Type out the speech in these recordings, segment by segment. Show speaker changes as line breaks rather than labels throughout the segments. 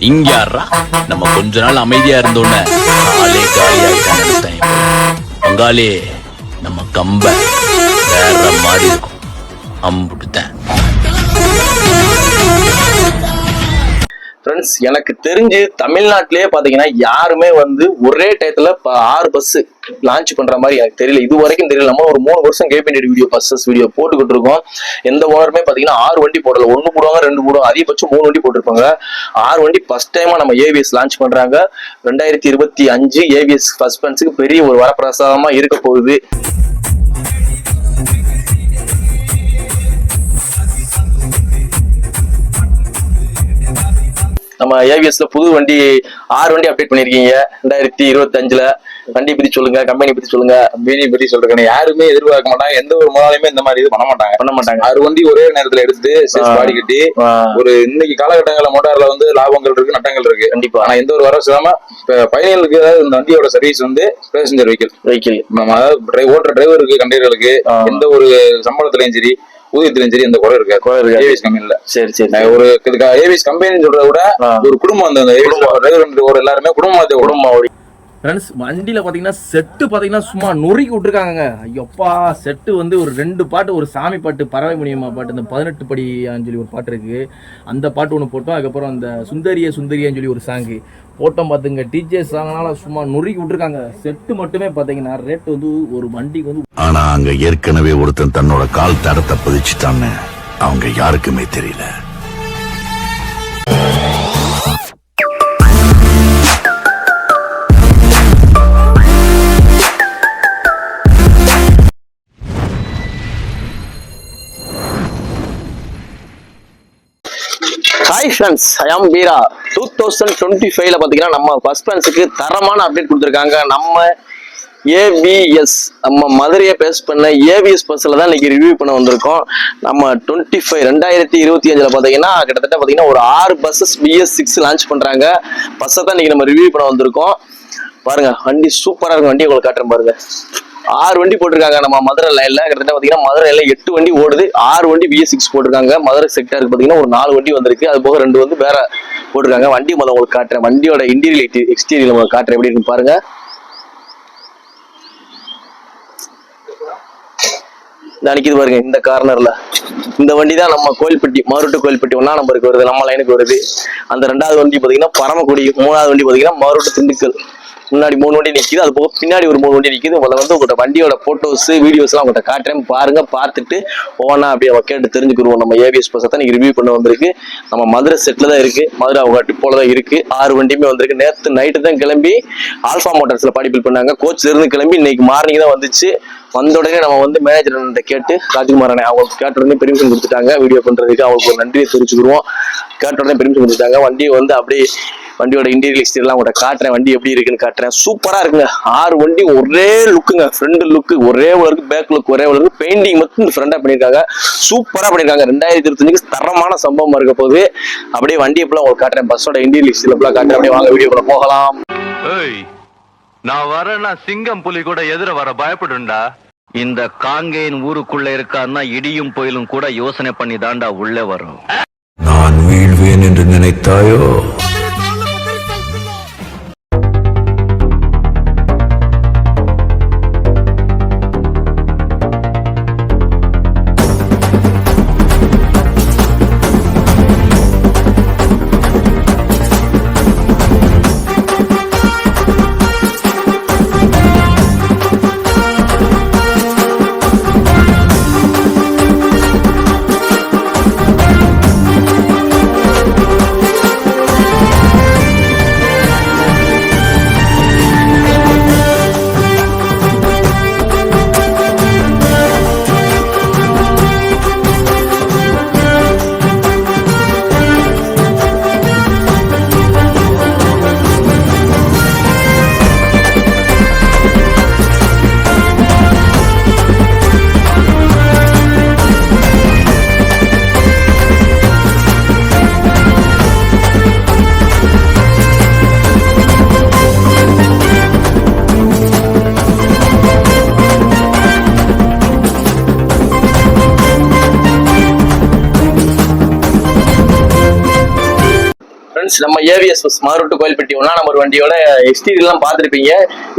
இங்க யாரா நம்ம கொஞ்ச நாள் அமைதியா இருந்தோன்னே ஆளே காலி ஆயிட்டான்னு பங்காளி நம்ம கம்ப வேற மாதிரி இருக்கும். அம்புட்டுத்தேன்
ஃப்ரெண்ட்ஸ் எனக்கு தெரிஞ்சு தமிழ்நாட்டிலேயே பார்த்தீங்கன்னா யாருமே வந்து ஒரே டயத்தில் ப- ஆறு பஸ் லான்ச் பண்ற மாதிரி எனக்கு தெரியல. இது வரைக்கும் தெரியல. நம்ம ஒரு மூணு வருஷம் கேபினட் வீடியோ பஸ்ஸஸ் வீடியோ போட்டுக்கிட்டு இருக்கோம். எந்த ஓனருமே பார்த்தீங்கன்னா ஆறு வண்டி போடல. ஒன்று போடுவாங்க ரெண்டு போடுவாங்க. அதிகபட்சம் மூணு வண்டி போட்டிருப்பாங்க. ஆறு வண்டி ஃபர்ஸ்ட் டைமா நம்ம ஏவிஎஸ் லான்ச் பண்றாங்க. ரெண்டாயிரத்தி இருபத்தி அஞ்சு ஏவிஎஸ் சஸ்பென்ஸுக்கு பெரிய ஒரு வரப்பிரசாதமா இருக்க போகுது. நம்ம ஏவிஎஸ்ல புது வண்டி ஆறு வண்டி அப்டேட் பண்ணிருக்கீங்க. ரெண்டாயிரத்தி இருபத்தி அஞ்சுல வண்டி பத்தி சொல்லுங்க கம்பெனி பத்தி சொல்லுங்க.
கம்பெனி பத்தி சொல்றேன் யாருமே எதிர்பார்க்க மாட்டாங்க. எந்த ஒரு முதலாளியுமே இந்த மாதிரி இது பண்ண மாட்டாங்க.
பண்ண மாட்டாங்க.
ஆறு வண்டி ஒரே நேரத்துல எடுத்து. பாடி கட்டி ஒரு இன்னைக்கு காலகட்டங்கள்ல மோட்டார்ல வந்து லாபங்கள் இருக்கு நட்டங்கள் இருக்கு.
கண்டிப்பா.
ஆனா எந்த ஒரு வரவு இல்லாம இப்ப பயணிகளுக்கு அதாவது இந்த வண்டியோட சர்வீஸ் வந்து பேசஞ்சர் வெஹிக்கிள்
வெஹிக்கிள்
அதாவது drive- ஓட்டுற டிரைவருக்கு கண்டக்டர்களுக்கு. எந்த ஒரு சம்பளத்திலயும் சரி ஊதியத்திலயும் சரி எந்த குறை இருக்காது.
குறை இருக்காது.
ஏவிஎஸ் கம்பெனில
சரி சரி
ஒரு ஏவிஎஸ் கம்பெனி சொல்றத விட. ஒரு குடும்பம் அந்த ஒரு எல்லாருமே குடும்பத்தை குடும்பம்
ஃப்ரெண்ட்ஸ் வண்டியில் பார்த்தீங்கன்னா செட்டு பார்த்தீங்கன்னா சும்மா நொறுக்கி விட்ருக்காங்க ஐயப்பா செட்டு வந்து ஒரு ரெண்டு பாட்டு ஒரு சாமி பாட்டு பறவை முனியம்மா பாட்டு இந்த பதினெட்டு படி சொல்லி ஒரு பாட்டு இருக்குது அந்த பாட்டு ஒன்று போட்டோம். அதுக்கப்புறம் அந்த சுந்தரிய சுந்தரியான்னு சொல்லி ஒரு சாங்கு போட்டோம் பார்த்துங்க டிஜே சாங்னால சும்மா நொறுக்கி விட்ருக்காங்க செட்டு மட்டுமே பார்த்தீங்கன்னா ரேட் வந்து ஒரு வண்டிக்கு வந்து
ஆனால் அங்கே ஏற்கனவே ஒருத்தன் தன்னோட கால் தடத்தை பதிச்சுட்டான்னு அவங்க யாருக்குமே தெரியல.
Friends I'm Veera two thousand twenty ஃபைவ்ல பார்த்தீங்கன்னா நம்ம ஃபர்ஸ்ட் ஃப்ரெண்ட்ஸுக்கு தரமான அப்டேட் கொடுத்துருக்காங்க. நம்ம ஏவிஎஸ் நம்ம மதுரையை பேஸ் பண்ண ஏவிஎஸ் பஸ்ஸில் தான் இன்னைக்கு ரிவ்யூ பண்ண வந்திருக்கோம். நம்ம டுவெண்ட்டி ஃபைவ் ரெண்டாயிரத்தி இருபத்தி அஞ்சில் பார்த்தீங்கன்னா கிட்டத்தட்ட பார்த்தீங்கன்னா ஒரு ஆறு பஸ்ஸஸ் பிஎஸ் சிக்ஸ் லான்ச் பண்ணுறாங்க பஸ்ஸை தான் இன்னைக்கு நம்ம ரிவ்யூ பண்ண வந்திருக்கோம். பாருங்க வண்டி சூப்பராக இருக்கும். வண்டி உங்களுக்கு காட்டுறேன் பாருங்க. ஆறு வண்டி போட்டிருக்காங்க. நம்ம மதுரை லைன்ல கிட்டத்தட்ட பாத்தீங்கன்னா மதுரையில எட்டு வண்டி ஓடுது. ஆறு வண்டி பிஎஸ் சிக்ஸ் போட்டிருக்காங்க. மதுரை செக்டருக்கு பாத்தீங்கன்னா ஒரு நாலு வண்டி வந்திருக்கு. அது போக ரெண்டு வந்து வேற போட்டிருக்காங்க. வண்டி முதல்ல உங்களுக்கு காட்டுறேன். வண்டியோட இன்டீரியல் எக்ஸ்டீரியல் உங்களுக்கு காட்டுறேன். எப்படி இருக்குன்னு பாருங்க. இந்த நிக்குது பாருங்க. இந்த கார்னர்ல இந்த வண்டி தான் நம்ம கோயில்பட்டி மருட்டு கோயில்பட்டி ஒன்னா நம்பருக்கு வருது நம்ம லைனுக்கு வருது. அந்த ரெண்டாவது வண்டி பார்த்தீங்கன்னா பரமக்குடி மூணாவது வண்டி பார்த்தீங்கன்னா மருட்டு திண்டுக்கல். முன்னாடி மூணு வண்டி நிக்குது அது போக பின்னாடி ஒரு மூணு வண்டி நிற்கிது முதல்ல வந்து உங்கள்கிட்ட வண்டியோட ஃபோட்டோஸ் வீடியோஸ்லாம் உங்கள்கிட்ட காட்டுறேன். பாருங்க பார்த்துட்டு ஓனா அப்படியே அவ கேட்டு தெரிஞ்சுக்கிடுவோம் நம்ம ஏவிஎஸ் பஸ்ஸை தான் ரிவ்யூ பண்ண வந்திருக்கு. நம்ம மதுரை செட்டில் தான் இருக்கு. மதுரை அவங்க போல தான் இருக்கு. ஆறு வண்டியுமே வந்திருக்கு. நேற்று நைட்டு தான் கிளம்பி ஆல்ஃபா மோட்டார்ஸ்ல பார்ட்டிபிள் பண்ணாங்க. கோச்சில் இருந்து கிளம்பி இன்னைக்கு மார்னிங் தான் வந்துச்சு. வந்த உடனே நம்ம வந்து மேனேஜர் கேட்டு ராஜ்குமார் அண்ணே அவங்க கேட்ட உடனே பெர்மிஷன் கொடுத்துட்டாங்க. வீடியோ பண்றதுக்கு அவங்களுக்கு ஒரு நன்றியை தெரிவிச்சுக்கிறோம் கேட்ட உடனே பெர்மிஷன் கொடுத்துட்டாங்க. வண்டியை வந்து அப்படியே வண்டியோட இன்டீரியல் எக்ஸ்டீரியர்லாம் உங்கள்கிட்ட காட்டுறேன். வண்டி எப்படி இருக்குன்னு காட்டுறேன். சூப்பரா இருக்குங்க. ஆறு வண்டி ஒரே லுக்குங்க ஃப்ரண்ட் லுக்கு ஒரே இருக்கு பேக் லுக் ஒரே இருக்கு பெயிண்டிங் மட்டும் ஃப்ரெண்டா பண்ணியிருக்காங்க. சூப்பரா பண்ணியிருக்காங்க. ரெண்டாயிரத்தி இருபத்தஞ்சுக்கு தரமான சம்பவமா இருக்க போது அப்படியே வண்டி எப்படிலாம் உங்களுக்கு காட்டுறேன். பஸ்ஸோட இன்டீரியல் எக்ஸ்டீரியர் காட்டுறேன். அப்படியே வாங்க வீடியோ போகலாம்.
நான் வரேன்னா சிங்கம் புலி கூட எதிர வர பயப்படுண்டா இந்த காங்கேயின் ஊருக்குள்ள இருக்கான்னா இடியும் புயலும் கூட யோசனை பண்ணி தாண்டா உள்ளே வரும்.
நான் வீழ்வேன் என்று நினைத்தாயோ?
நம்ம ஏவிஎஸ் மாருட்டு கோயில்பட்டி ஒன்னா நம்பர் வண்டியோட எக்ஸ்டீரியர் எல்லாம் பார்த்துருப்பீங்க.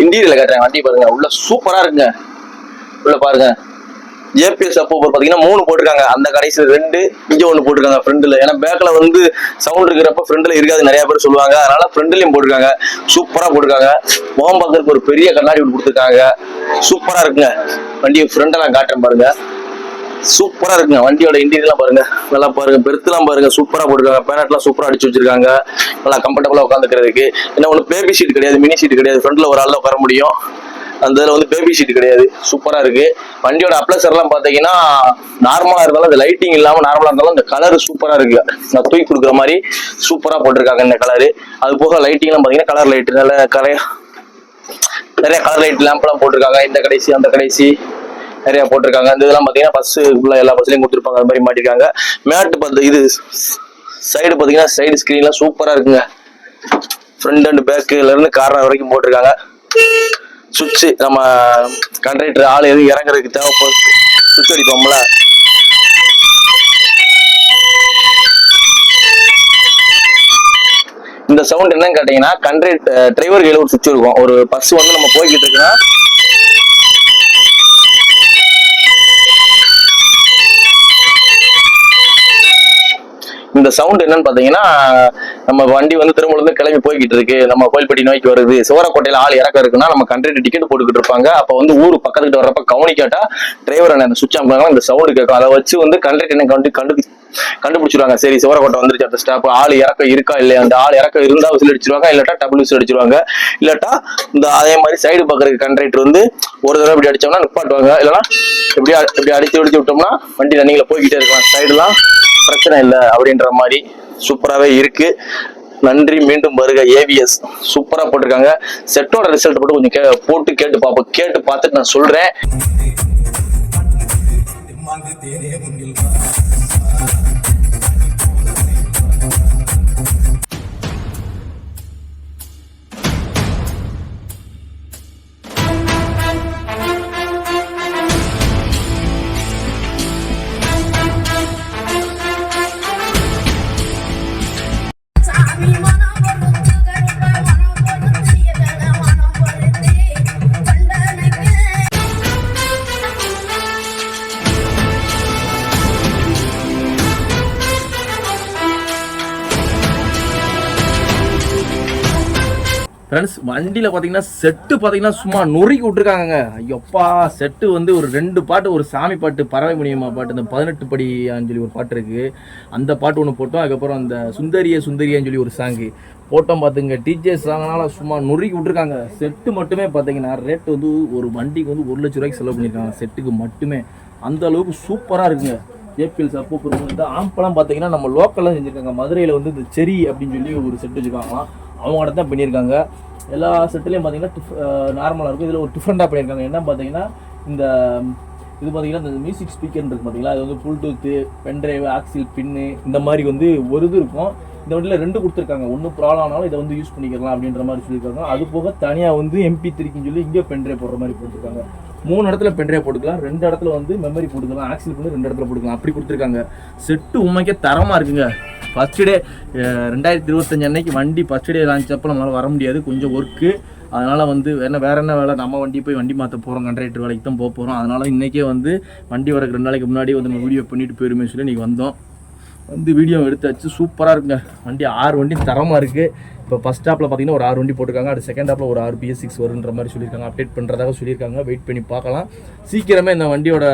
இன்டீரியர்ல காட்டுறேன் வண்டி பாருங்க. உள்ள சூப்பரா இருக்குங்க. உள்ள பாருங்க. ஏபிஎஸ் அப்போ பாத்தீங்கன்னா மூணு போட்டிருக்காங்க. அந்த கடைசியில் ரெண்டு இங்க ஒன்று போட்டிருக்காங்க ஃப்ரெண்டில் ஏன்னா பேக்ல வந்து சவுண்ட் இருக்கிறப்ப ஃப்ரெண்டில் இருக்காது. நிறைய பேர் சொல்லுவாங்க. அதனால ஃப்ரண்ட்லயும் போட்டிருக்காங்க. சூப்பரா போட்டிருக்காங்க. முகம் பார்க்கறதுக்கு ஒரு பெரிய கண்ணாடி ஒன்று கொடுத்துருக்காங்க. சூப்பரா இருக்குங்க. வண்டியை ஃப்ரெண்டை நான் காட்டுறேன் பாருங்க. சூப்பரா இருக்குங்க. வண்டியோட இன்டீரியர்லாம் பாருங்க. நல்லா பாருங்க. பெருத்துலாம் பாருங்க. சூப்பரா போட்டுருக்காங்க. பேனட்லாம் சூப்பரா அடிச்சு வச்சிருக்காங்க. நல்லா கம்ஃபர்டபுளா உட்காந்துக்கிறதுக்கு என்ன ஒன்று பேபி சீட் கிடையாது மினி சீட் கிடையாது. ஃப்ரண்ட்ல ஒரு ஆள் உட்கார முடியும். அந்த இதில் வந்து பேபி சீட் கிடையாது. சூப்பரா இருக்கு. வண்டியோட அப்ளசர்லாம் பார்த்தீங்கன்னா நார்மலா இருந்தாலும் அந்த லைட்டிங் இல்லாமல் நார்மலா இருந்தாலும் இந்த கலர் சூப்பரா இருக்கு. நான் தூக்கி கொடுக்குற மாதிரி சூப்பரா போட்டிருக்காங்க இந்த கலரு அது போக லைட்டிங்லாம் பார்த்தீங்கன்னா கலர் லைட் நல்ல கரையா நிறைய கலர் லைட் லேம்ப்லாம் போட்டிருக்காங்க. இந்த கடைசி அந்த கடைசி. நிறைய போட்டிருக்காங்க. இந்த இதெல்லாம் பார்த்தீங்கன்னா பஸ் ஃபுல்லாக எல்லா பஸ்லையும் கொடுத்துருப்பாங்க. அது மாதிரி மாட்டிருக்காங்க. மேட்டு பார்த்து இது சைடு பார்த்தீங்கன்னா சைடு ஸ்க்ரீன்லாம் சூப்பராக இருக்குங்க. ஃப்ரண்ட் அண்ட் பேக்குல இருந்து கார்னர் வரைக்கும் போட்டிருக்காங்க. சுவிட்ச் நம்ம கண்டக்டர் ஆள் எதுவும் இறங்குறதுக்கு தேவைப்படும் சுவிட்ச் அடிப்போம்ல. இந்த சவுண்ட் என்னன்னு கேட்டீங்கன்னா கண்ட்ரேட் டிரைவர் கையில ஒரு சுவிட்ச் இருக்கும். ஒரு பஸ் வந்து நம்ம போய்கிட்டு இருக்குன்னா இந்த சவுண்ட் என்னன்னு பாத்தீங்கன்னா நம்ம வண்டி வந்து திருமூல கிளம்பி போய்கிட்டு இருக்கு. நம்ம கோயில்பட்டி நோய்க்கு வருது. சிவரக்கோட்டையில ஆள் இறக்க இருக்குன்னா நம்ம கண்ட்ரி டிக்கெட் போட்டுக்கிட்டு இருப்பாங்க. அப்ப வந்து ஊர் பக்கத்துக்கிட்ட வர்றப்ப கவனிக்காட்டா டிரைவர் அந்த சுவிட்ச் அமுக்காங்க இந்த சவுண்ட் கேட்கும். அதை வச்சு வந்து கண்ட்ரி என்ன கண்டு கண்டு கண்டுபிடிச்சிருவாங்க. சரி சிவரக்கோட்டை வந்துருச்சு அந்த ஸ்டாப் ஆள் இறக்க இருக்கா இல்லையா? அந்த ஆள் இறக்க இருந்தா விசில் அடிச்சிருவாங்க. இல்லாட்டா டபுள் விசில் அடிச்சிருவாங்க. இல்லாட்டா இந்த அதே மாதிரி சைடு பக்கத்துக்கு கண்ட்ரேட்டர் வந்து ஒரு தடவை இப்படி அடிச்சோம்னா நிப்பாட்டுவாங்க. இல்லைன்னா இப்படி இப்படி அடிச்சு அடிச்சு விட்டோம்னா வண்டி ரன்னிங்ல போய்கிட்டே இருக்கலாம். சைடுலாம் பிரச்சனை இல்லை அப்படின்ற மாதிரி சூப்பராகவே இருக்கு. நன்றி மீண்டும் வருக. ஏவிஎஸ் சூப்பராக போட்டிருக்காங்க. செட்டோட ரிசல்ட் மட்டும் கொஞ்சம் கே- போட்டு கேட்டு பார்ப்போம் கேட்டு பார்த்துட்டு நான்
சொல்கிறேன்
ஃப்ரெண்ட்ஸ் வண்டியில் பார்த்தீங்கன்னா செட்டு பார்த்தீங்கன்னா சும்மா நொறுக்கி விட்ருக்காங்க ஐயப்பா செட்டு வந்து ஒரு ரெண்டு பாட்டு ஒரு சாமி பாட்டு பறவை முனியம்மா பாட்டு இந்த பதினெட்டு படி சொல்லி ஒரு பாட்டு இருக்குது அந்த பாட்டு ஒன்று போட்டோம். அதுக்கப்புறம் அந்த சுந்தரிய சுந்தரியான்னு சொல்லி ஒரு சாங்கு போட்டோம் பார்த்துங்க டிஜே சாங்கனால சும்மா நொறுக்கி விட்ருக்காங்க செட்டு மட்டுமே பார்த்தீங்கன்னா ரேட் வந்து ஒரு வண்டிக்கு வந்து ஒரு லட்ச ரூபாய்க்கு செலவு பண்ணியிருக்காங்க செட்டுக்கு மட்டுமே. அந்த அளவுக்கு சூப்பராக இருக்குங்க. ஏபிஎல் சப்போ இந்த ஆம்பெல்லாம் பார்த்தீங்கன்னா நம்ம லோக்கலில் செஞ்சுருக்காங்க. மதுரையில் வந்து இந்த செரி அப்படின்னு சொல்லி ஒரு செட்டு வச்சுருக்காங்களாம். அவங்களோட தான் பண்ணியிருக்காங்க எல்லா செட்டுலேயும் பார்த்தீங்கன்னா நார்மலாக இருக்கும். இதில் ஒரு டிஃப்ரெண்ட்டாக பண்ணியிருக்காங்க. என்ன பார்த்தீங்கன்னா இந்த இது பார்த்தீங்கன்னா இந்த மியூசிக் ஸ்பீக்கர் இருக்குது பார்த்தீங்களா அது வந்து ப்ளூடூத்து பென்ட்ரைவ் ஆக்சில் பின்னு இந்த மாதிரி வந்து ஒரு இது இருக்கும். இந்த வண்டியில் ரெண்டு கொடுத்துருக்காங்க. ஒன்றும் ப்ராப்ளம் ஆனாலும் இதை வந்து யூஸ் பண்ணிக்கலாம் அப்படின்ற மாதிரி சொல்லியிருக்காங்க. அது போக தனியாக வந்து எம்பி த்ரீக்குன்னு சொல்லி இங்கே பென்ட்ரைவ் போடுற மாதிரி போட்டிருக்காங்க. மூணு இடத்துல பென்ட்ரைவ் போட்டுக்கலாம். ரெண்டு இடத்துல வந்து மெமரி போட்டுக்கலாம். ஆக்சில் பண்ணி ரெண்டு இடத்துல போட்டுக்கலாம். அப்படி கொடுத்துருக்காங்க. செட்டு உண்மைக்கே தரமாக இருக்குங்க. ஃபஸ்ட்டு டே eh, ரெண்டாயிரத்தி இருபத்தஞ்சு அன்னைக்கு வண்டி ஃபஸ்ட் டே லான்ச் அப்போ நம்மளால் வர முடியாது. கொஞ்சம் ஒர்க்கு அதனால் வந்து என்ன வேறு என்ன வேலை? நம்ம வண்டி போய் வண்டி மாற்ற போகிறோம் கண்ட்ராக்டர் வேலைக்கு தான் போக போகிறோம் அதனால் இன்றைக்கே வந்து வண்டி வரக்கு ரெண்டு நாளைக்கு முன்னாடி வந்து நம்ம வீடியோ பண்ணிட்டு போயிருமே சொல்லி இன்றைக்கி வந்தோம். வந்து வீடியோ எடுத்தாச்சு. சூப்பராக இருக்குங்க. வண்டி ஆறு வண்டி தரமாக இருக்குது இப்போ ஃபஸ்ட் ஸ்டாப்பில் பார்த்தீங்கன்னா ஒரு ஆறு வண்டி போட்டிருக்காங்க. அது செகண்ட் ஸ்டாப்பில் ஒரு ஆறு பிஎஸ் சிக்ஸ் வருன்ற மாதிரி சொல்லியிருக்காங்க. அப்டேட் பண்ணுறதாக சொல்லியிருக்காங்க. வெயிட் பண்ணி பார்க்கலாம். சீக்கிரமே இந்த வண்டியோட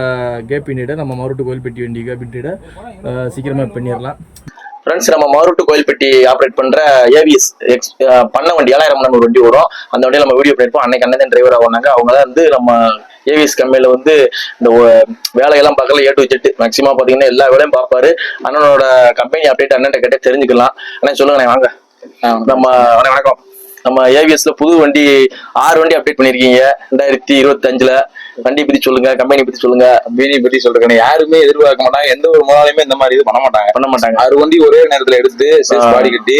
கேப்பினிட நம்ம மருட்டு கோயில்பட்டி வண்டி கேப்பினிட சீக்கிரமாக பண்ணிடலாம்.
ஃப்ரெண்ட்ஸ் நம்ம மாருட்டு கோயில்பட்டி ஆப்ரேட் பண்ற ஏவிஎஸ் எக்ஸ் பண்ண வண்டி ஏழாயிரம் நம்ம ஒரு வண்டி வரும் அந்த வண்டியை நம்ம வீடியோ பண்ணிருப்போம். அன்னைக்கு அண்ணன் டிரைவர் ஆகுனாங்க அவங்க தான் வந்து நம்ம ஏவிஎஸ் கம்பெனியில் வந்து இந்த வேலையெல்லாம் பார்க்கல ஏ டு ஜெட் மேக்ஸிமம் பார்த்தீங்கன்னா எல்லா வேலையும் பார்ப்பாரு. அண்ணனோட கம்பெனி அப்டேட் அண்ணன் கேட்டே தெரிஞ்சுக்கலாம். அண்ணன் சொல்லுங்க வாங்க. நம்ம வணக்கம். நம்ம ஏவிஎஸ்ல புது வண்டி ஆறு வண்டி அப்டேட் பண்ணிருக்கீங்க. ரெண்டாயிரத்தி இருபத்தஞ்சுல. வண்டி பத்தி சொல்லுங்க கம்பெனி பத்தி சொல்லுங்க.
பினி பத்தி சொல்றேன் யாருமே எதிர்பார்க்க மாட்டாங்க எந்த ஒரு முதலாளியுமே இந்த மாதிரி இது பண்ண மாட்டாங்க
பண்ண மாட்டாங்க.
ஆறு வண்டி ஒரே நேரத்துல எடுத்து. பாடி கட்டி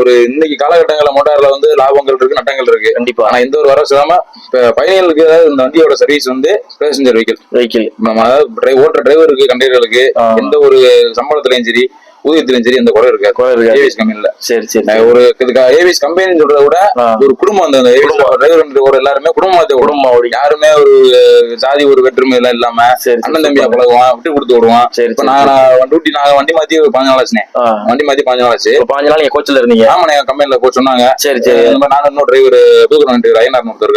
ஒரு இன்னைக்கு காலகட்டங்கள்ல மோட்டார்ல வந்து லாபங்கள் இருக்கு நட்டங்கள் இருக்கு.
கண்டிப்பா.
ஆனா எந்த ஒரு வரவு இல்லாம பயணிகளுக்கு அதாவது இந்த வண்டியோட சர்வீஸ் வந்து பேசஞ்சர் வெஹிக்கிள்
வெஹிக்கிள்
நம்ம அதாவது ஓட்டுற டிரைவருக்கு கண்டக்டர்களுக்கு. எந்த ஒரு சம்பளத்திலையும் சரி ஊதியத்திலையும் சரி எந்த குறை இருக்காது. கம்பெனில
சரி சரி
நான் ஒரு ஏவிஎஸ் கம்பெனி சொல்றத விட. ஒரு குடும்பம் அந்த டிரைவர் ஒரு எல்லாருமே குடும்பத்தை
குடும்பம்
யாருமே ஒரு ஜாதி ஒரு வேற்றுமை எல்லாம் இல்லாம
சரி,
அண்ணன் தம்பியா. பழகுவான் விட்டு கொடுத்து விடுவான்.
சரி,
இப்ப நான் டியூட்டி நாங்க வண்டி மாத்தி பாஞ்சு நாள் ஆச்சுனே. வண்டி மாத்தி பாஞ்சு நாள் ஆச்சு.
பாஞ்சு நாள் கோச்சில் இருந்தீங்க.
ஆமா எங்க கம்பெனில போய் சொன்னாங்க.
சரி சரி.
இந்த மாதிரி நானும் இன்னும் டிரைவர் தூக்குறோம் டிரைவர் ஐநார் ஒருத்தர்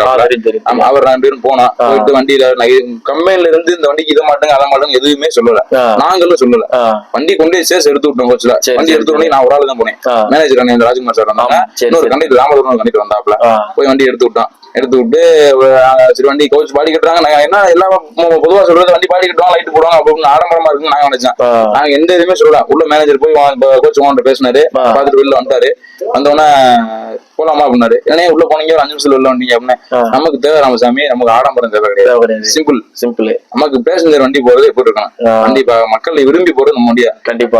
தெரியும்
ஆமா அவர் ரெண்டு பேரும் போனோம். போயிட்டு வண்டியில கம்பெனில இருந்து இந்த வண்டிக்கு இதை மாட்டுங்க அதை மாட்டுங்க எதுவுமே சொல்லல. நாங்களும் சொல்லல. வண்டி கொண்டு சேர்ஸ் எடுத்து விட்டோம் கோச்சில வண்டி எடுத்து நான் ஒரு ஆள் தான் போனேன். மேனேஜர் அண்ணன் இந்த ராஜ்குமார் சார் வந்தாங்க இன்னொரு. கண்டிப்பா ராமதுரம் கண்டிப்பா வந்தாப்ல. போய் வண்டி எடுத்து விட்டான் எடுத்து விட்டு சரி வண்டி கோச் பாடி கட்டுறாங்க நாங்க என்ன எல்லாம் பொதுவா சொல்றது வண்டி பாடி கட்டுவாங்க லைட் போடுவாங்க அப்படின்னு ஆடம்பரமா இருக்குன்னு நாங்க நினைச்சேன். நாங்க எந்த இதுவுமே சொல்லல உள்ள மேனேஜர் போய் கோச் ஓன்ட்ட பேசினாரு. பார்த்துட்டு வெளில வந்துட்டாரு வந்தோடனே போலாமா அப்படின்னாரு. ஏன்னா உள்ள போனீங்க ஒரு அஞ்சு நிமிஷத்துல வெளில வந்தீங்க அப்படின்னு. நமக்கு தேவை ராமசாமி நமக்கு ஆடம்பரம் தேவை கிடையாது. சிம்பிள்
சிம்பிள்
நமக்கு பேசஞ்சர் வண்டி போறது எப்படி இருக்கணும் இப்ப மக்கள் விரும்பி போறது நம்ம வண்டியா?
கண்டிப்பா.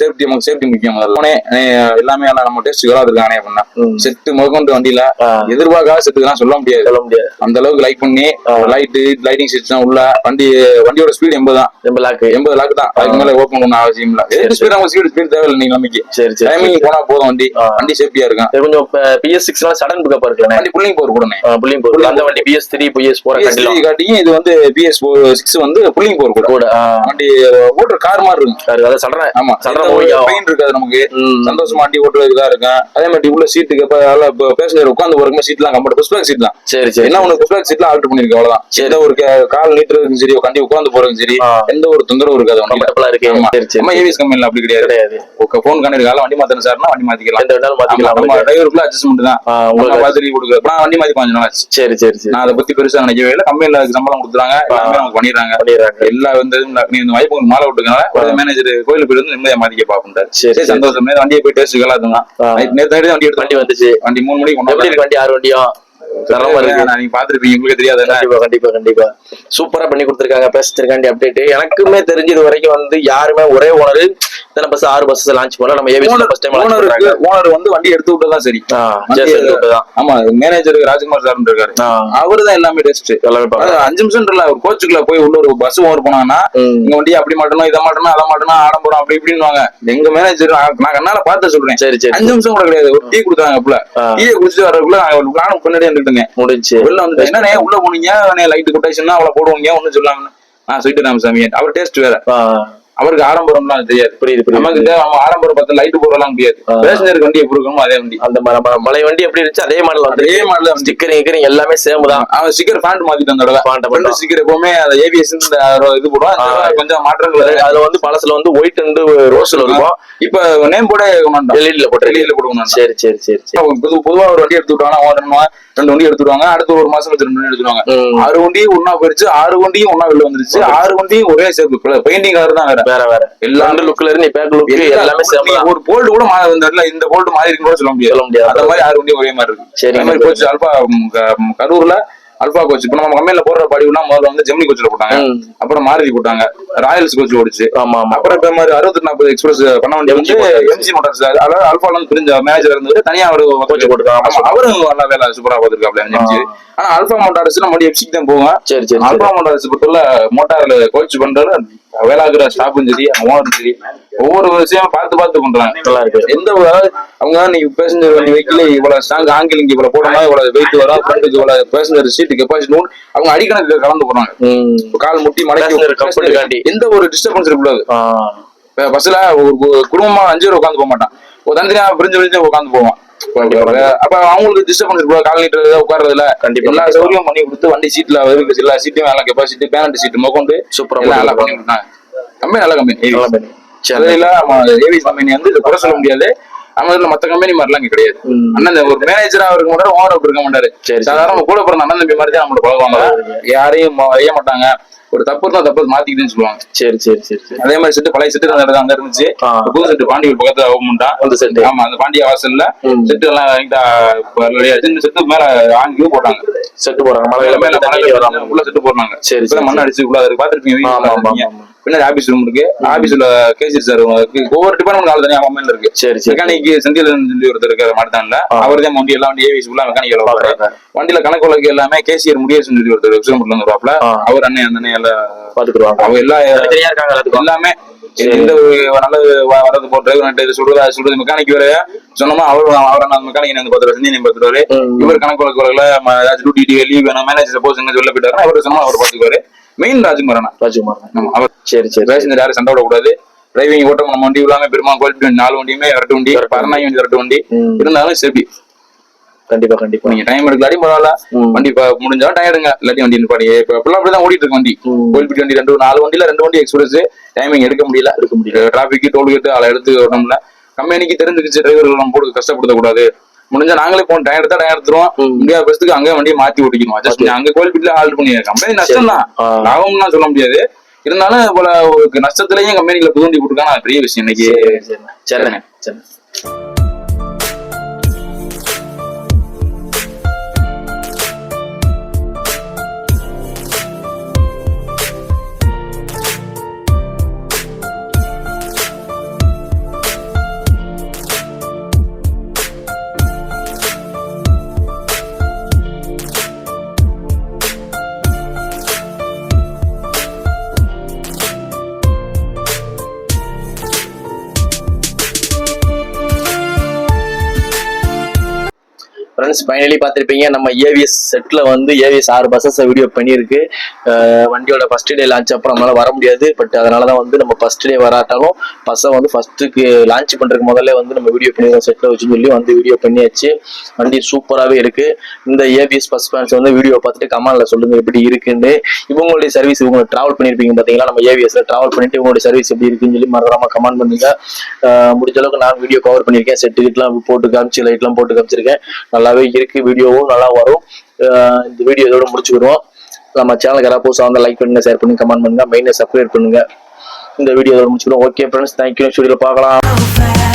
சேஃப்டி நமக்கு சேஃப்டி முக்கியம். அஹ், எல்லாமே நம்ம டெஸ்ட் வராதுருக்கானே அப்படின்னா.
ம்.
செட்டு முதற்கொண்டு வண்டியில. எதிர்பார்க்காத செட்டுலாம் சொல்ல முடியாது.
சொல்ல முடியாது.
அந்த அளவுக்கு லைக் பண்ணி லைட்டு லைட்டிங் சிஸ்டம் உள்ள. வண்டி வண்டியோட ஸ்பீடு எண்பது தான்.
ரொம்ப லாக்கு
எண்பது லாக் தான். அதுக்கு மேல ஓப்பன் பண்ண அவசியம் இல்ல. ஸ்பீட் ஸ்பீடு தேவையில்லை நீங்க நம்பிக்கை
சரி சரி.
டைமிங் போனா போதும் வண்டி. வண்டி சேஃப்டியா இருக்கும்
கொஞ்சம் பிஎஸ் சிக்ஸ்லாம் சடன் பிக்கப் இருக்குல்ல
வண்டி புள்ளிங் போர் கூடனே
புள்ளியும் போகுது அந்த வண்டி பிஎஸ் த்ரீ பிஎஸ் போற
PS3
கண்டிலாம்
காட்டியும் இது வந்து பிஎஸ் சிக்ஸ் வந்து புள்ளிங் போர் கூட. வண்டி ஓட்டுற கார் மாதிரி இருக்கும்.
சரி, அதான் சடன்
ஆமா.
சடன் மூவி ஆகும்.
பெயின் இருக்காது நமக்கு. சந்தோஷமா வண்டி ஓட்டுறதுக்கு தான் இருக்கும். அதே மாதிரி உள்ள சீட்டுக்கு இப்ப பேசஞ்சர் உட்காந்து போறதுக்கு சீட்லாம் கம்ஃபர்ட் புஷ்பேக் சீட் தான்
சரி சரி
என்ன ஒண்ணு புஷ்பேக் சீட்லாம் ஆல்டர் பண்ணிருக்கு அவ்வளவுதான். எந்த ஒரு கால் நீட்டுறதுக்கும் சரி வண்டி உட்காந்து போறதுக்கும் சரி. எந்த ஒரு தொந்தரவும் இருக்காது
கம்ஃபர்டபுளா இருக்கு
நம்ம ஏவிஎஸ் கம்பெனில அப்படி கிடையாது.
கிடையாது.
போன் கண்டிருக்கால வண்டி மாத்தணும் சார்னா வண்டி மாத்திக்கலாம்.
மாத்திக்கலாம். உங்களுக்கு.
டிரைவருக்குள்ள அட்ஜஸ்ட்மெண்ட் தான் உங்களுக்கு பாத்திரி கொடுக்குறது நான் வண்டி மாத்தி பாஞ்சு நாள்
சரி சரி சரி.
நான் அதை பத்தி பெருசா நினைக்கவே இல்லை. கம்பெனில சம்பளம் கொடுத்துறாங்க எல்லாமே அவங்க பண்ணிடுறாங்க.
பண்ணிடுறாங்க.
எல்லா வந்து. நீ இந்த வாய்ப்பு உங்களுக்கு மாலை விட்டுக்கனால மேனேஜர் கோயிலுக்கு போயிட்டு வந்து நிம்மதியா மாத்திக்க பாப்போம்ட்டாரு
சரி.
சந்தோஷம். வண்டியை போய் டேஸ்ட் கலாத்துங்க
ஆ.
நேற்று வண்டி எடுத்து
வண்டி வந்துச்சு.
வண்டி மூணு மணிக்கு
வண்டி? ஆறு வண்டியும்? தரமா இருக்கு.
நீங்க பாத்துருப்பீங்க உங்களுக்கு தெரியாது?
கண்டிப்பா கண்டிப்பா கண்டிப்பா. சூப்பரா பண்ணி கொடுத்துருக்காங்க பேசிருக்காண்டி அப்டேட் எனக்குமே தெரிஞ்சது வரைக்கும் வந்து யாருமே ஒரே ஓனர் இத்தனை பஸ் ஆறு பஸ் லான்ச் பண்ணல நம்ம
ஓனர்
ஃபர்ஸ்ட் டைம்
வந்து வண்டி எடுத்து விட்டதா சரி. ஆமா மேனேஜர் ராஜ்குமார் சார் இருக்காரு.
ஆ.
அவரு தான் எல்லாமே டெஸ்ட்
எல்லாமே
அஞ்சு நிமிஷம் இல்ல ஒரு கோச்சுக்குள்ள போய் உள்ள ஒரு பஸ் ஓவர் போனாங்கன்னா. இங்க வண்டி அப்படி மாட்டணும் இதை மாட்டணும் அதை மாட்டணும் ஆடம்பரம் அப்படி இப்படின்னு எங்க மேனேஜர் நான் கண்ணால பார்த்து சொல்றேன்.
சரி சரி
அஞ்சு நிமிஷம் கூட கிடையாது. ஒரு டீ கொடுத்தாங்க அப்பல. டீயை குடிச்சிட்டு வரக்குள்ள நாங்க பின்னாடி வந்துட்டுங்க
முடிஞ்சு.
உள்ள வந்து என்னண்ணே உள்ள போனீங்க? லைட் கொட்டேஷன் அவ்வளவு போடுவீங்க ஒண்ணும் சொல்லாம நான் சொல்லிட்டு ராமசாமி. அவர் டேஸ்ட் வேற. அவருக்கு ஆடம்பரம்லாம் தெரியாது.
புரியுது
நமக்கு நம்ம ஆடம்பரம் பார்த்து லைட் போடலாம் முடியாது. பேசஞ்சருக்கு வண்டி எப்படி இருக்கணுமோ அதே வண்டி.
அந்த மலை வண்டி எப்படி இருந்துச்சு? அதே மாடல்
அதே மாடல வண்டி
ஸ்டிக்கரிங் கிக்கரிங் எல்லாமே சேம் தான்.
அவன் ஸ்டிக்கர் ஃபேண்ட் மாத்திட்டு அந்த
மட்டும்.
ஸ்டிக்கர் எப்பவுமே அந்த ஏபிஎஸ் இது போடுவான். கொஞ்சம் மாற்றங்கள்.
அதுல வந்து பழசுல வந்து ஒயிட் அண்ட் ரோஸ்ல இருக்கும்.
இப்ப நேம் போட கொண்டாண்டோம்
எல்இடில போட்டு
போட்டு கொண்டாண்டோம்
சரி சரி சரி
பொது பொதுவா ஒரு வண்டி எடுத்து விட்டாங்கன்னா ஓனர்மா ரெண்டு வண்டி எடுத்துருவாங்க அடுத்த ஒரு மாசம் ரெண்டு வண்டி எடுத்துருவாங்க. ஆறு வண்டியும் ஒன்னா போயிருச்சு. ஆறு வண்டியும் ஒன்னா வெளில வந்துருச்சு. ஆறு வண்டியும் ஒரே சேர்ப்பு. பெயிண்டிங் கலர் தான் வேற.
வேற வேற.
எல்லாமே
லுக்ல இருந்து பேக் லுக் எல்லாமே
ஒரு போல்டு கூட மாறி இந்த இடத்துல இந்த போல்டு மாறி இருக்குன்னு கூட சொல்ல முடியாது.
சொல்ல முடியாது.
அந்த மாதிரி ஆறு வண்டியும் ஒரே மாதிரி இருக்கு. அதே மாதிரி கோச் அல்பா கரூர்ல அல்பா கோச் இப்ப நம்ம கம்பெனில போடுற படிவுனா முதல்ல வந்து ஜெமினி கோச்ல போட்டாங்க. அப்புறம் மாருதி போட்டாங்க. ராயல்ஸ் கோச் ஓடிச்சு.
ஆமா ஆமா.
அப்புறம் இப்ப மாதிரி அறுபத்தி நாற்பது எக்ஸ்பிரஸ் பண்ண வண்டி வந்து எம்ஜி மோட்டார்ஸ் அதாவது அல்பால இருந்து பிரிஞ்ச மேனேஜர் இருந்தது தனியா அவரு
கோச் போட்டுருக்காங்க.
அவரும் நல்லா வேலை சூப்பரா பார்த்துருக்காப்ல ஆனா அல்பா மோட்டார்ஸ் நம்ம எம்சிக்கு தான் போவோம்
சரி சரி சரி.
அல்பா மோட்டார்ஸ் பொறுத்தவரை மோட்டார்ல கோச் பண்றது வேலாகிற ஸ்டாஃபும் சரி ஓனரும் சரி ஒவ்வொரு விஷயம் பார்த்து பார்த்து பண்றாங்க.
நல்லா இருக்கு.
எந்த அவங்க நீங்க பேசஞ்சர் வண்டி வைக்கல இவ்வளவு ஸ்ட்ராங் ஆங்கிள் இங்க இவ்வளவு போடணும் இவ்வளவு வெயிட் வரும் ஃப்ரண்ட்டுக்கு இவ்வளவு பேசஞ்சர் சீட் கெப்பாசிட்டி அவங்க அடிக்கணக்கு கலந்து போறாங்க. கால் முட்டி மடக்கி. எந்த ஒரு டிஸ்டர்பன்ஸ் இருக்கக்கூடாது. பஸ்ல ஒரு குடும்பமா அஞ்சு பேர் உட்காந்து போக மாட்டான். ஒரு தனித்தனியா பிரிஞ்சு பிரிஞ்சு உட்காந்து போவான். அப்ப அவங்களுக்கு டிஸ்டர்பன்ஸ் இருக்கக்கூடாது கால் நீட்டுறது உட்கார்றதுல
கண்டிப்பா.
எல்லா சௌகரியம் பண்ணி கொடுத்து வண்டி சீட்ல இருக்கு எல்லா சீட்டும் நல்லா கெப்பாசிட்டி பேனட் சீட் முதற்கொண்டு
சூப்பரா
எல்லாம் நல்லா
பண்ணி
கொடுத்தாங்க. கம்பெனி நல்ல கம்பெனி.
நல்லா சரி
அதுல ஏவிஎஸ் கம்பெனி வந்து இதை குறை சொல்ல முடியாது. இதுல மத்த கம்பெனி மாதிரிலாம் இங்க கிடையாது. அண்ணன் ஒரு மேனேஜரா இருக்க மாட்டாரு ஓனர் இருக்க மாட்டாரு. சாதாரண கூட பிறந்த அண்ணன் தம்பி மாதிரி தான் நம்மள பழகுவாங்க. யாரையும் செய்ய மாட்டாங்க. ஒரு தப்பு தான் தப்பு மாத்திக்கிட்டுன்னு சொல்லுவாங்க.
சரி சரி சரி சரி.
அதே மாதிரி செட்டு பழைய செட்டு அந்த அங்க இருந்துச்சு. புது செட்டு பாண்டியூர் பக்கத்துல ஓப்பன்
அந்த set.
ஆமா அந்த பாண்டிய வாசல்ல. செட்டு எல்லாம் இந்த செட்டு மேல ஆங்கியும் போட்டாங்க.
செட்டு மலையில
மேல மலையில
வராம.
உள்ள செட்டு போடுறாங்க.
சரி,
மண் அடிச்சு உள்ள பாத்துருப்பீங்க. பின்னாடி ஆபீஸ் ரூம் இருக்கு. ஆபீஸ்ல கேசி சார் ஒவ்வொரு டிபார்ட்மெண்ட் ஆள் தனியா கம்பெனில இருக்கு.
சரி
மெக்கானிக் செந்தில் சொல்லி ஒருத்தர் இருக்காரு மாட்டான்ல. அவர் தான் வண்டி எல்லாம் வண்டி ஏவிஸ் ஃபுல்லா மெக்கானிக். பார்ப்பாரு வண்டியில கணக்கு வழக்கு எல்லாமே கேசியர் முடியேசன் சொல்லி ஒருத்தர் எக்ஸாம்பிள் வந்து வருவாப்ல
ஆ.
அவர் அண்ணன் அந்த அண்ணன் எல்லாம்
பாத்துக்குருவாங்க
அவங்க எல்லாமே. இந்த ஒரு நல்ல வ- வர்றது போ டிரைவர் சொல்றது அது சொல்றது மெக்கானிக் வேற. சொன்னோமா அவர் அவரை நான் மெக்கானிக் வந்து பார்த்துருவாரு செஞ்சு பார்த்துருவாரு.
ம்.
இவர் கணக்கு வழக்கு வழக்குல ஏதாச்சும் டியூட்டி லீவ் வேணும் மேனேஜர் சப்போஸ் எங்க சொல்ல போயிட்டாரு அவர் சொன்னோமா அவர் பார்த்துக்குவாரு. மெயின் ராஜ்குமார் அண்ணா
ராஜ்குமார் தான்.
ஆமா, அவர்
சரி சரி.
பேசஞ்சர் யாரும் சண்டை விடக்கூடாது. டிரைவிங் ஓட்டம் நம்ம வண்டி இல்லாம பெருமா குவாலிட்டி நாலு வண்டியுமே விரட்டு வண்டி பரணாய் வண்டி. விரட்டு வண்டி. இருந்தாலும் சேஃப்டி
கண்டிப்பா கண்டிப்பா.
நீங்க டைம் எடுக்கலாடி பரவாயில்ல. வண்டி முடிஞ்சாலும் டயம் எடுங்க. இல்லாட்டி வண்டி நிப்பாடி இப்ப இப்பெல்லாம் அப்படிதான் ஓடிட்டு இருக்கு வண்டி. கோயில்பட்டி வண்டி ரெண்டு நாலு வண்டியில ரெண்டு வண்டி எக்ஸ்பிரஸ் டைமிங் எடுக்க முடியல. எடுக்க முடியல. டிராபிக் டோல் கேட்டு அதை எடுத்து ஓட்டணும்ல கம்பெனிக்கு தெரிஞ்சுக்கிச்சு டிரைவர்கள் நம்ம போட்டு கஷ்டப்படுத்த கூடாது முடிஞ்சா நாங்களே போன டயம் எடுத்தா டயம் எடுத்துருவோம்.
ம்.
இந்தியா பஸ்ஸுக்கு அங்கே வண்டியை மாத்தி ஓட்டிக்கணும். ஜஸ்ட் அங்க கோயில்பட்டில ஆல்ட் பண்ணி கம்பெனி நஷ்டம் தான். லாபம்லாம் சொல்ல முடியாது. இருந்தாலும் போல ஒரு நஷ்டத்திலயும் கம்பெனிக்குள்ள புது வண்டி போட்டுருக்காங்க பெரிய விஷயம் இன்னைக்கு.
சரி சரிண்ணே சரிண்ணே. சரி. ஃபைனலி பார்த்துருப்பீங்க நம்ம ஏவிஎஸ் செட்டில் வந்து ஏவிஎஸ் ஆறு பஸ்ஸஸ் வீடியோ பண்ணியிருக்கு. வண்டியோட ஃபர்ஸ்ட் டே லான்ச் அப்புறம் நம்மளால வர முடியாது. பட் அதனால தான் வந்து நம்ம ஃபர்ஸ்ட் டே வராட்டாலும் பஸ்ஸை வந்து ஃபர்ஸ்ட்டுக்கு லான்ச் பண்ணுறதுக்கு முதல்ல வந்து நம்ம வீடியோ பண்ணிடுறோம். செட்டில் வச்சுன்னு சொல்லி வந்து வீடியோ பண்ணியாச்சு. வண்டி சூப்பராகவே இருக்குது இந்த ஏபிஎஸ் பஸ் ஃபேன்ஸ் வந்து வீடியோ பார்த்துட்டு கமெண்ட்ல சொல்லுங்கள் எப்படி இருக்குன்னு. இவங்களுடைய சர்வீஸ் இவங்க ட்ராவல் பண்ணியிருப்பீங்க பார்த்தீங்களா? நம்ம ஏவிஎஸில் ட்ராவல் பண்ணிட்டு இவங்களுடைய சர்வீஸ் எப்படி இருக்குன்னு சொல்லி மறக்காமல் கமெண்ட் பண்ணுங்க. முடிஞ்ச அளவுக்கு நான் வீடியோ கவர் பண்ணியிருக்கேன். செட்டு கிட்டலாம் போட்டு காமிச்சு லைட்லாம் போட்டு காமிச்சிருக்கேன். நல்லாவே இருக்கு வீடியோவும் நல்லா வரும். இந்த வீடியோ இதோட முடிச்சுக்கிடுவோம். நம்ம சேனலுக்கு யாராவது புதுசாக வந்து லைக் பண்ணுங்க ஷேர் பண்ணுங்க கமெண்ட் பண்ணுங்க மெயினை சப்ஸ்கிரைப் பண்ணுங்க. இந்த வீடியோ இதோட முடிச்சுக்கிடுவோம். ஓகே ஃப்ரெண்ட்ஸ் தேங்க்யூ ஸ்டுடியோவில் பார்க்கலாம்.